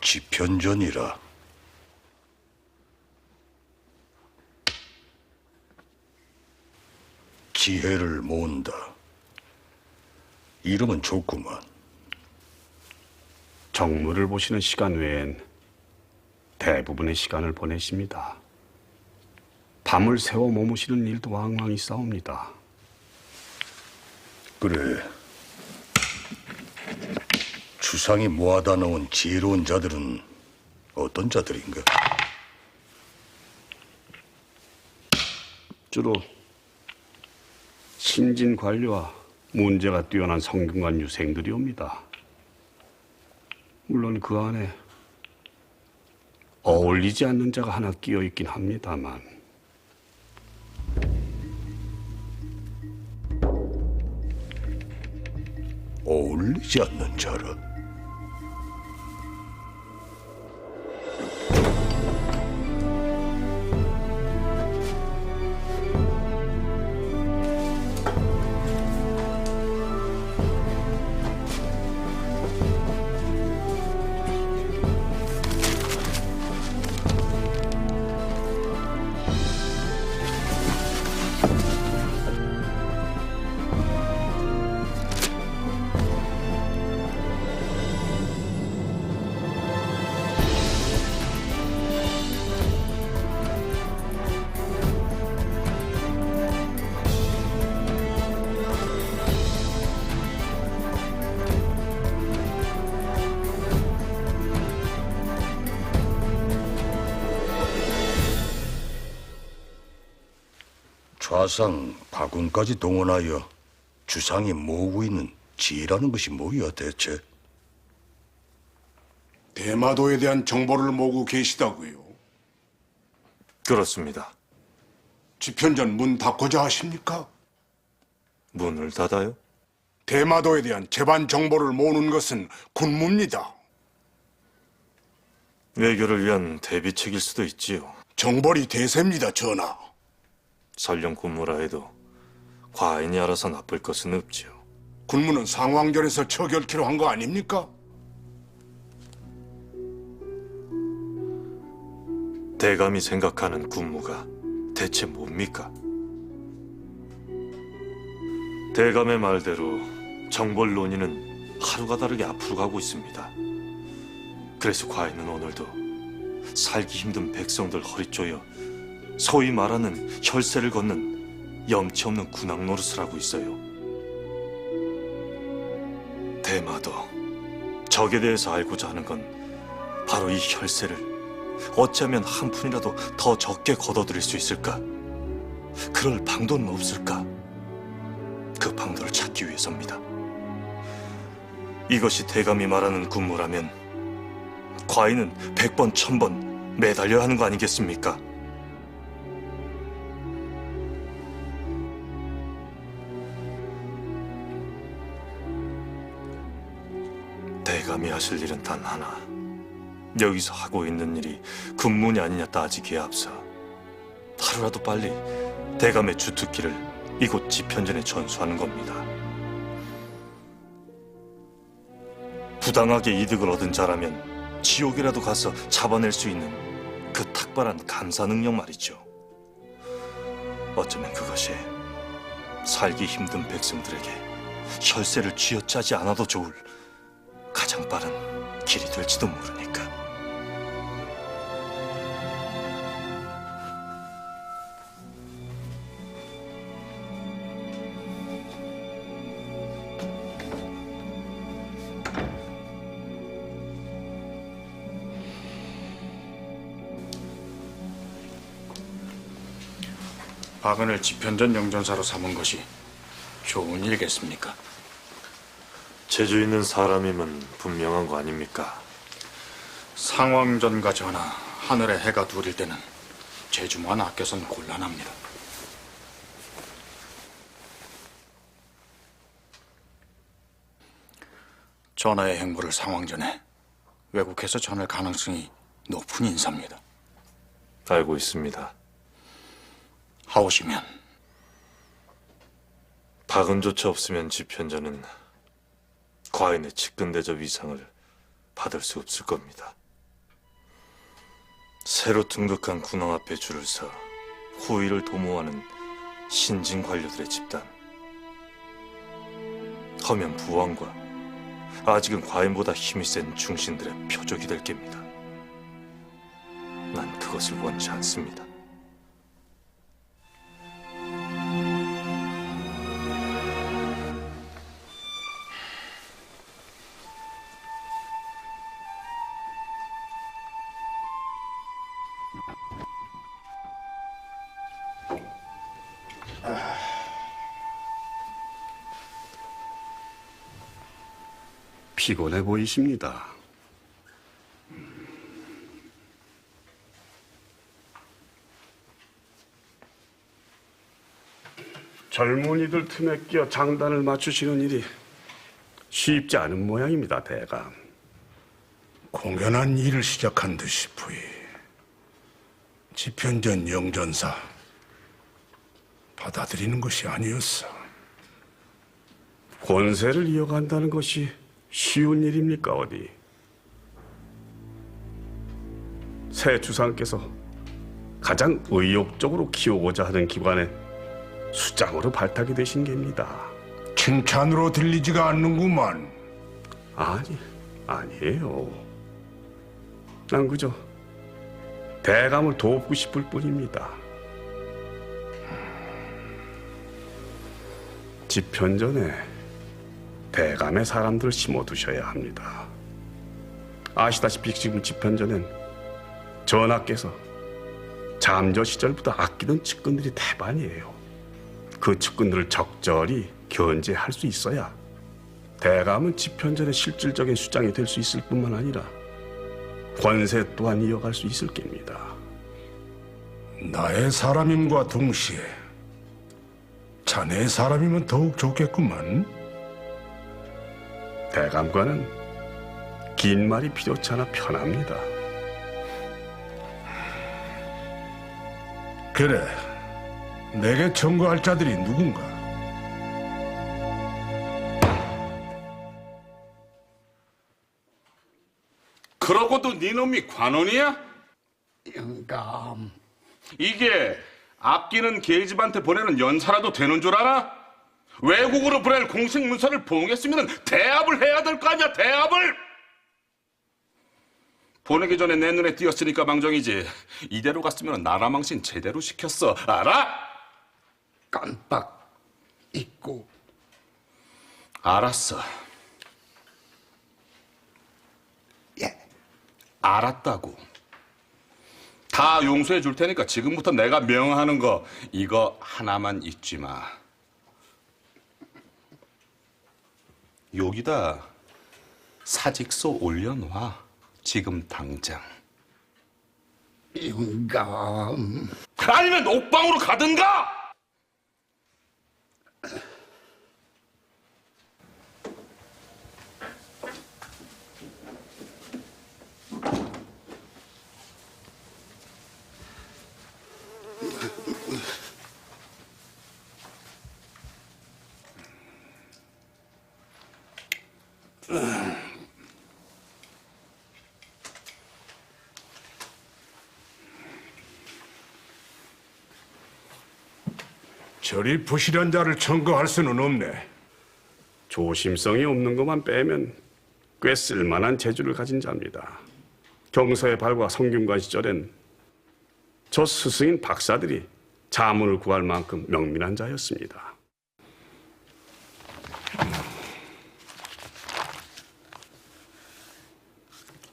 지편전이라. 지혜를 모은다. 이름은 좋구만. 정무를 보시는 시간 외엔 대부분의 시간을 보내십니다. 밤을 새워 머무시는 일도 왕왕 있사옵니다. 그래. 주상이 모아다 놓은 지혜로운 자들은 어떤 자들인가? 주로 신진 관료와 문제가 뛰어난 성균관 유생들이 옵니다. 물론 그 안에 어울리지 않는 자가 하나 끼어 있긴 합니다만 어울리지 않는 자라. 좌상 바군까지 동원하여 주상이 모으고 있는 지혜라는 것이 뭐야 대체? 대마도에 대한 정보를 모으고 계시다고요. 그렇습니다. 지편전 문 닫고자 하십니까? 문을 닫아요? 대마도에 대한 재반 정보를 모으는 것은 군무입니다. 외교를 위한 대비책일 수도 있지요. 정벌이 대세입니다, 전하. 설령 군무라 해도 과인이 알아서 나쁠 것은 없지요. 군무는 상황전에서 처결키로 한 거 아닙니까? 대감이 생각하는 군무가 대체 뭡니까? 대감의 말대로 정벌 논의는 하루가 다르게 앞으로 가고 있습니다. 그래서 과인은 오늘도 살기 힘든 백성들 허리 쪼여 소위 말하는 혈세를 걷는 염치 없는 군악 노릇을 하고 있어요. 대마도 적에 대해서 알고자 하는 건 바로 이 혈세를 어쩌면 한 푼이라도 더 적게 걷어들일 수 있을까? 그럴 방도는 없을까? 그 방도를 찾기 위해서입니다. 이것이 대감이 말하는 군무라면 과인은 백 번, 천 번 매달려야 하는 거 아니겠습니까? 하실 일은 단 하나. 여기서 하고 있는 일이 군문이 아니냐 따지기에 앞서 하루라도 빨리 대감의 주특기를 이곳 지편전에 전수하는 겁니다. 부당하게 이득을 얻은 자라면 지옥이라도 가서 잡아낼 수 있는 그 탁발한 감사 능력 말이죠. 어쩌면 그것이 살기 힘든 백성들에게 혈세를 쥐어짜지 않아도 좋을 가장 빠른 길이 될지도 모르니까. 박은을 지편전 영전사로 삼은 것이 좋은 일겠습니까? 재주 있는 사람이면 분명한 거 아닙니까? 상왕전과 전하 하늘에 해가 둘일 때는 제주만 아껴선 곤란합니다. 전하의 행보를 상왕전에 왜곡해서 전할 가능성이 높은 인사입니다. 알고 있습니다. 하오시면 박은조차 없으면 지편자는 과인의 측근대접 위상을 받을 수 없을 겁니다. 새로 등극한 군왕 앞에 줄을 서 호의를 도모하는 신진 관료들의 집단. 허면 부왕과 아직은 과인보다 힘이 센 중신들의 표적이 될 겁니다. 난 그것을 원치 않습니다. 피곤해 보이십니다. 젊은이들 틈에 끼어 장단을 맞추시는 일이 쉽지 않은 모양입니다, 대감. 공연한 일을 시작한 듯 싶으이 지편전 영전사 받아들이는 것이 아니었어. 권세를 이어간다는 것이 쉬운 일입니까 어디? 새 주상께서 가장 의욕적으로 키우고자 하는 기관에 수장으로 발탁이 되신 겁니다. 칭찬으로 들리지가 않는구만. 아니, 아니에요. 난 그저 대감을 돕고 싶을 뿐입니다. 집현전에 대감의 사람들을 심어두셔야 합니다. 아시다시피 지금 집현전엔 전하께서 잠저 시절부터 아끼던 측근들이 대반이에요. 그 측근들을 적절히 견제할 수 있어야 대감은 집현전의 실질적인 수장이 될 수 있을 뿐만 아니라 권세 또한 이어갈 수 있을 겁니다. 나의 사람임과 동시에 자네의 사람이면 더욱 좋겠구만. 대감과는 긴 말이 필요치 않아 편합니다. 그래, 내게 청구할 자들이 누군가? 그러고도 네 놈이 관원이야? 영감. 이게 아끼는 계집한테 보내는 연사라도 되는 줄 알아? 외국으로 보낼 공식 문서를 봉했으면 대합을 해야 될 거 아니야 대합을! 보내기 전에 내 눈에 띄었으니까 망정이지 이대로 갔으면 나라 망신 제대로 시켰어 알아? 깜빡 잊고 알았어 예. 알았다고 다 용서해 줄 테니까 지금부터 내가 명하는 거 이거 하나만 잊지 마 여기다 사직서 올려놔 지금 당장. 영감. 아니면 옥방으로 가든가 저리 부실한 자를 청구할 수는 없네. 조심성이 없는 것만 빼면 꽤 쓸만한 재주를 가진 자입니다. 경서의 발과 성균관 시절엔 저 스승인 박사들이 자문을 구할 만큼 명민한 자였습니다.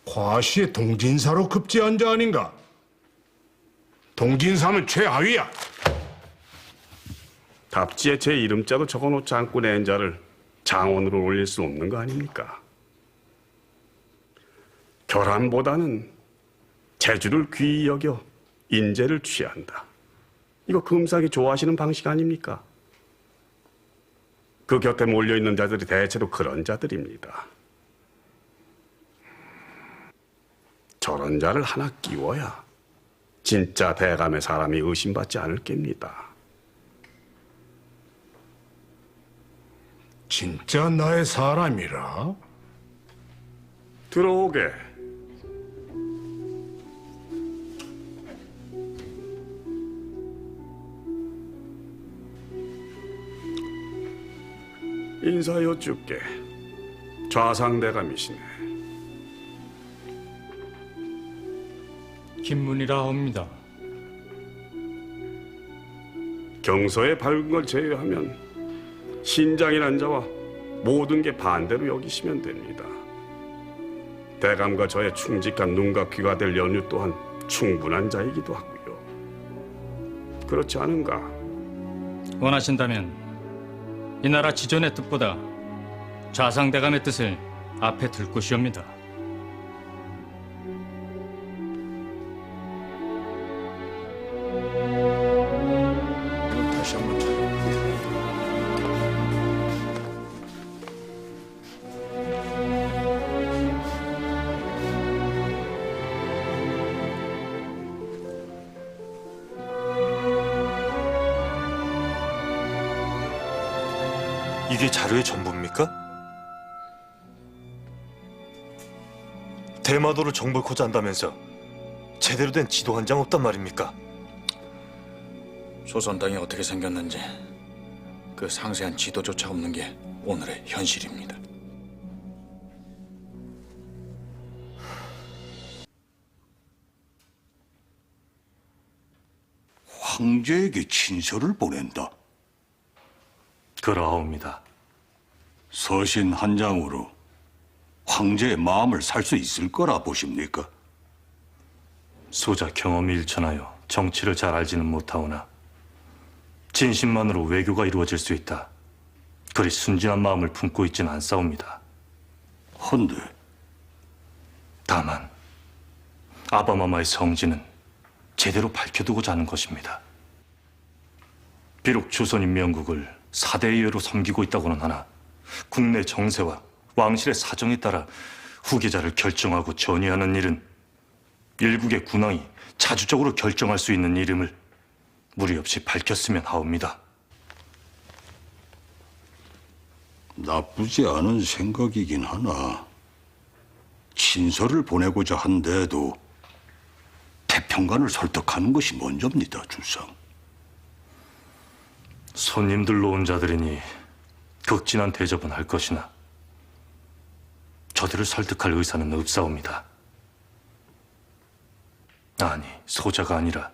과시의 동진사로 급제한 자 아닌가? 동진사면 최하위야. 답지에 제 이름자도 적어놓지 않고 낸 자를 장원으로 올릴 수 없는 거 아닙니까? 결함보다는 재주를 귀히 여겨 인재를 취한다. 이거 금상이 좋아하시는 방식 아닙니까? 그 곁에 몰려있는 자들이 대체로 그런 자들입니다. 저런 자를 하나 끼워야 진짜 대감의 사람이 의심받지 않을 겁니다. 진짜 나의 사람이라? 들어오게. 인사 여쭙게. 좌상대감이시네. 김문이라 합니다. 경서의 밝은 걸 제외하면 신장이란 자와 모든 게 반대로 여기시면 됩니다. 대감과 저의 충직한 눈과 귀가 될 연유 또한 충분한 자이기도 하고요. 그렇지 않은가? 원하신다면 이 나라 지존의 뜻보다 좌상대감의 뜻을 앞에 둘 것이옵니다. 대마도를 정벌코자 한다면서 제대로 된 지도 한 장 없단 말입니까? 조선 땅이 어떻게 생겼는지 그 상세한 지도조차 없는 게 오늘의 현실입니다. 황제에게 친서를 보낸다. 그러하옵니다. 서신 한 장으로 황제의 마음을 살 수 있을 거라 보십니까? 소자 경험이 일천하여 정치를 잘 알지는 못하오나 진심만으로 외교가 이루어질 수 있다. 그리 순진한 마음을 품고 있지는 않사옵니다. 헌데 다만 아바마마의 성지는 제대로 밝혀두고자 하는 것입니다. 비록 조선인 명국을 사대의회로 섬기고 있다고는 하나 국내 정세와 왕실의 사정에 따라 후계자를 결정하고 전이하는 일은 일국의 군왕이 자주적으로 결정할 수 있는 이름을 무리 없이 밝혔으면 하옵니다. 나쁘지 않은 생각이긴 하나 친서를 보내고자 한데도 태평관을 설득하는 것이 먼저입니다, 주상. 손님들로 온 자들이니 극진한 대접은 할 것이나 저들을 설득할 의사는 없사옵니다. 아니, 소자가 아니라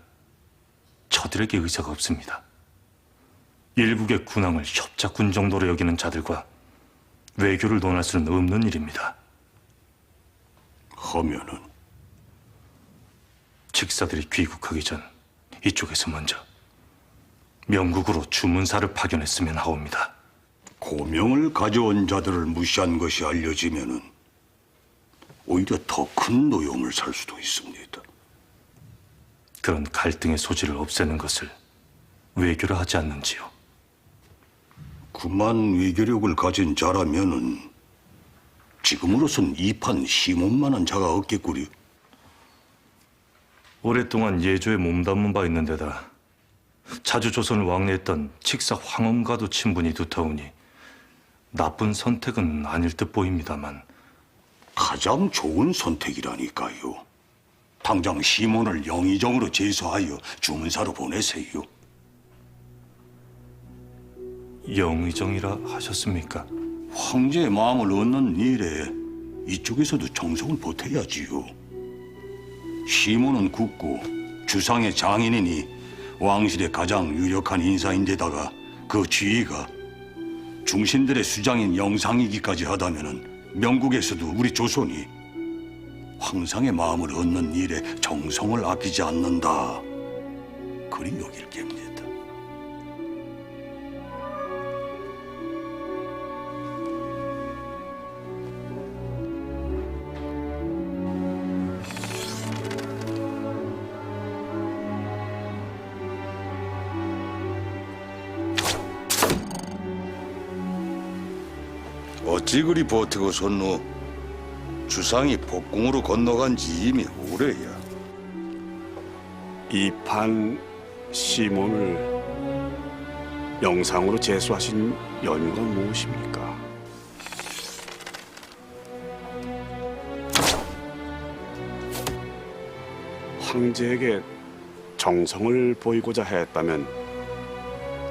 저들에게 의사가 없습니다. 일국의 군왕을 협작군 정도로 여기는 자들과 외교를 논할 수는 없는 일입니다. 하면은 직사들이 귀국하기 전 이쪽에서 먼저 명국으로 주문사를 파견했으면 하옵니다. 고명을 가져온 자들을 무시한 것이 알려지면은 오히려 더 큰 노여움을 살 수도 있습니다. 그런 갈등의 소지를 없애는 것을 외교를 하지 않는지요. 그만 외교력을 가진 자라면은 지금으로선 이판 시몬만한 자가 없겠구려. 오랫동안 예조에 몸담은 바 있는 데다 자주 조선을 왕래했던 칙사 황엄과도 친분이 두터우니 나쁜 선택은 아닐 듯 보입니다만 가장 좋은 선택이라니까요. 당장 시몬을 영의정으로 제소하여 주문사로 보내세요. 영의정이라 하셨습니까? 황제의 마음을 얻는 일에 이쪽에서도 정성을 보태야지요. 시몬은 굳고 주상의 장인이니 왕실의 가장 유력한 인사인데다가 그 지위가 중신들의 수장인 영상이기까지 하다면은 명국에서도 우리 조선이 황상의 마음을 얻는 일에 정성을 아끼지 않는다. 그리 여길 겁니다. 어찌 그리 버티고 섰노? 주상이 복궁으로 건너간 지 이미 오래야. 이 판 시몬을 영상으로 제수하신 연유가 무엇입니까? 황제에게 정성을 보이고자 했다면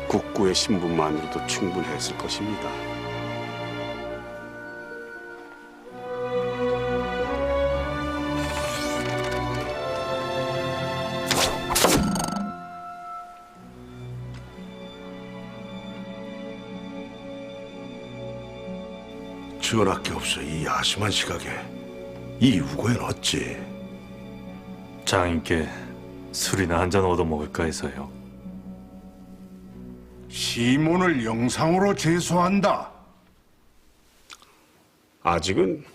국구의 신분만으로도 충분했을 것입니다. 전학게 없어 이 야심한 시각에 이 우고엔 어찌 장인께 술이나 한 잔 얻어 먹을까 해서요. 시몬을 영상으로 제소한다. 아직은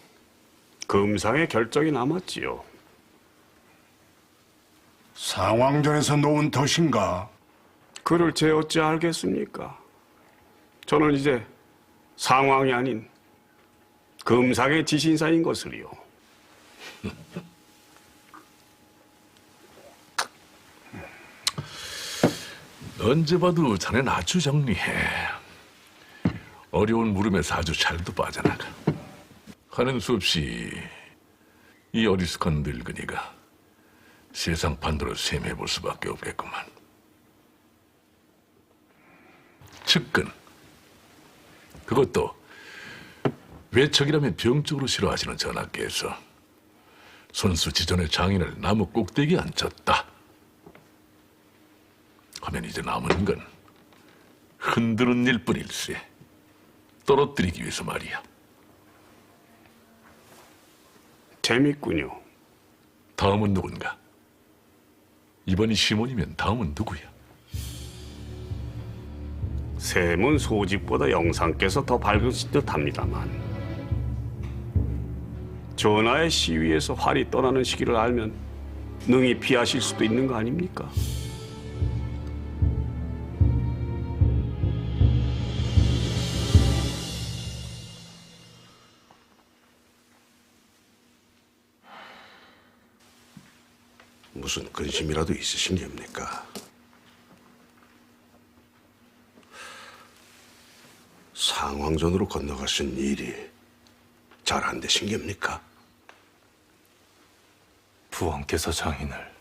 금상의 결정이 남았지요. 상왕전에서 놓은 덫인가? 그를 제 어찌 알겠습니까? 저는 이제 상황이 아닌 금상의 지신사인 것을요. 언제 봐도 자넨 아주 정리해. 어려운 물음에서 아주 잘도 빠져나가. 하는 수 없이 이 어리숙한 늙은이가 세상 판도를 셈해 볼 수밖에 없겠구만. 측근. 그것도 외척이라면 병적으로 싫어하시는 전하께서 손수 지전의 장인을 나무 꼭대기에 앉혔다. 하면 이제 남은 건 흔드는 일뿐일세. 떨어뜨리기 위해서 말이야. 재밌군요. 다음은 누군가? 이번이 시몬이면 다음은 누구야? 셈은 소집보다 영상께서 더 밝으신 듯합니다만 전하의 시위에서 활이 떠나는 시기를 알면 능히 피하실 수도 있는 거 아닙니까? 무슨 근심이라도 있으신 겁니까? 상황전으로 건너가신 일이 잘 안 되신 겁니까? 부왕께서 장인을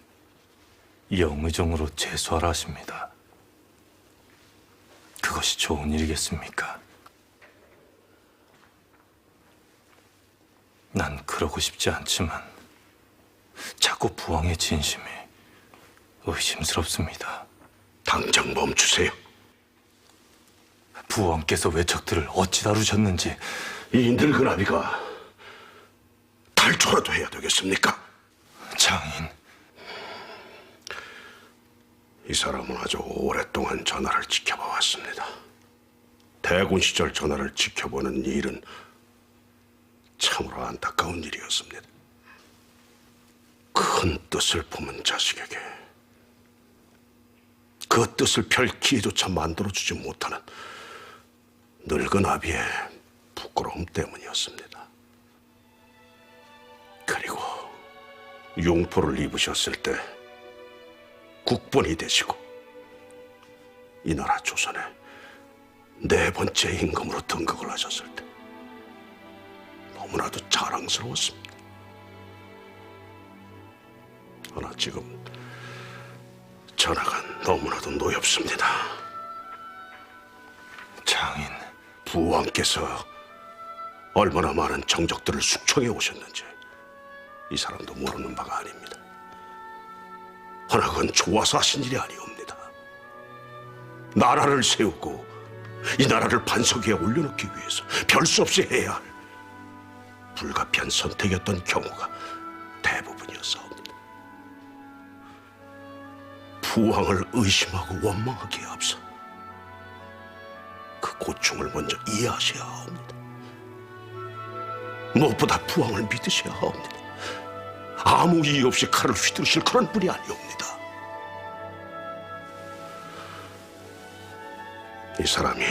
영의정으로 제소하라 하십니다. 그것이 좋은 일이겠습니까? 난 그러고 싶지 않지만 자꾸 부왕의 진심이 의심스럽습니다. 당장 멈추세요. 부왕께서 외척들을 어찌 다루셨는지 이 늙은 아비가 탈초라도 해야 되겠습니까? 장인 이 사람은 아주 오랫동안 전하를 지켜봐 왔습니다. 대군 시절 전하를 지켜보는 일은 참으로 안타까운 일이었습니다. 큰 뜻을 품은 자식에게 그 뜻을 펼 기회조차 만들어주지 못하는 늙은 아비의 부끄러움 때문이었습니다. 그리고 용포를 입으셨을 때 국본이 되시고 이 나라 조선의 네 번째 임금으로 등극을 하셨을 때 너무나도 자랑스러웠습니다. 그러나 지금 전하가 너무나도 노엽습니다. 장인 부왕께서 얼마나 많은 정적들을 숙청해 오셨는지 이 사람도 모르는 바가 아닙니다. 허나 그건 좋아서 하신 일이 아니옵니다. 나라를 세우고 이 나라를 반석 위에 올려놓기 위해서 별수 없이 해야 할 불가피한 선택이었던 경우가 대부분이었사옵니다. 부왕을 의심하고 원망하기에 앞서 그 고충을 먼저 이해하셔야 합니다. 무엇보다 부왕을 믿으셔야 합니다. 아무 이유 없이 칼을 휘두르실 그런 분이 아니옵니다. 이 사람이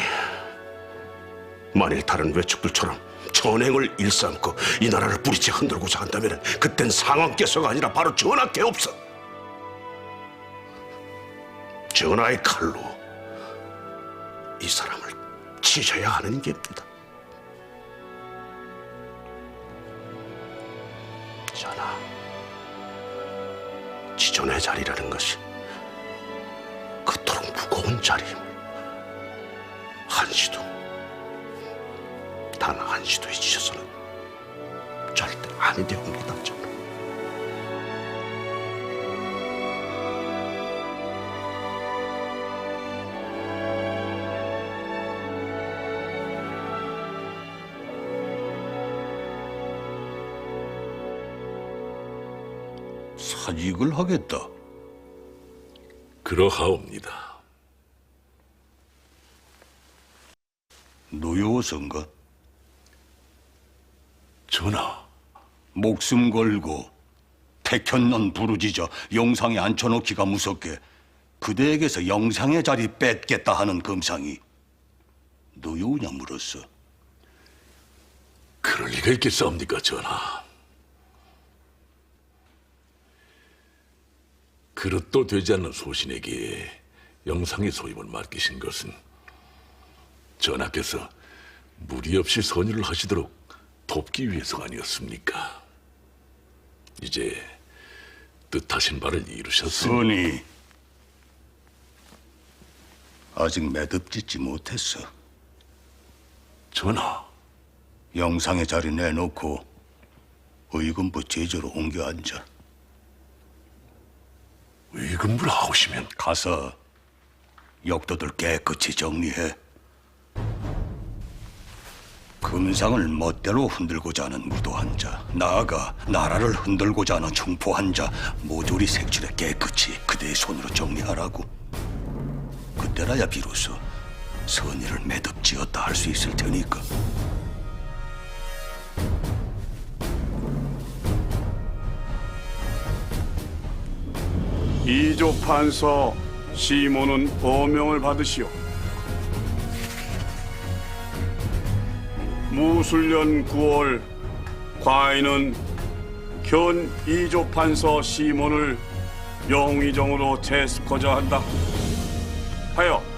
만일 다른 외척들처럼 전행을 일삼고 이 나라를 뿌리째 흔들고자 한다면 그땐 상황께서가 아니라 바로 전하께 없어. 전하의 칼로 이 사람을 치셔야 하는 겁니다. 자리라는 것이 그토록 무거운 자리임. 한시도 단 한시도 잊으셔서는 절대 아니 되옵니다 정말. 사직을 하겠다. 그러하옵니다. 노여워서인가? 전하, 목숨 걸고 택현넌 부르짖어 영상에 앉혀놓기가 무섭게 그대에게서 영상의 자리 뺏겠다 하는 금상이 노여우냐 물었어. 그럴 리가 있겠사옵니까, 전하? 그릇도 되지 않는 소신에게 영상의 소임을 맡기신 것은 전하께서 무리 없이 선율을 하시도록 돕기 위해서가 아니었습니까? 이제 뜻하신 바를 이루셨으니 선이 아직 매듭짓지 못했어. 전하, 영상의 자리 내놓고 의금부 제주로 옮겨 앉아. 의금부를 하오시면 가서 역도들 깨끗이 정리해. 금상을 멋대로 흔들고자 하는 무도한 자, 나아가 나라를 흔들고자 하는 충포한 자, 모조리 색출에 깨끗이 그대의 손으로 정리하라고. 그때라야 비로소 선의를 매듭지었다 할 수 있을 테니까. 이조 판서 시몬은 어명을 받으시오. 무술년 9월 과인은 현 이조 판서 시몬을 영의정으로 제습하자 한다. 하여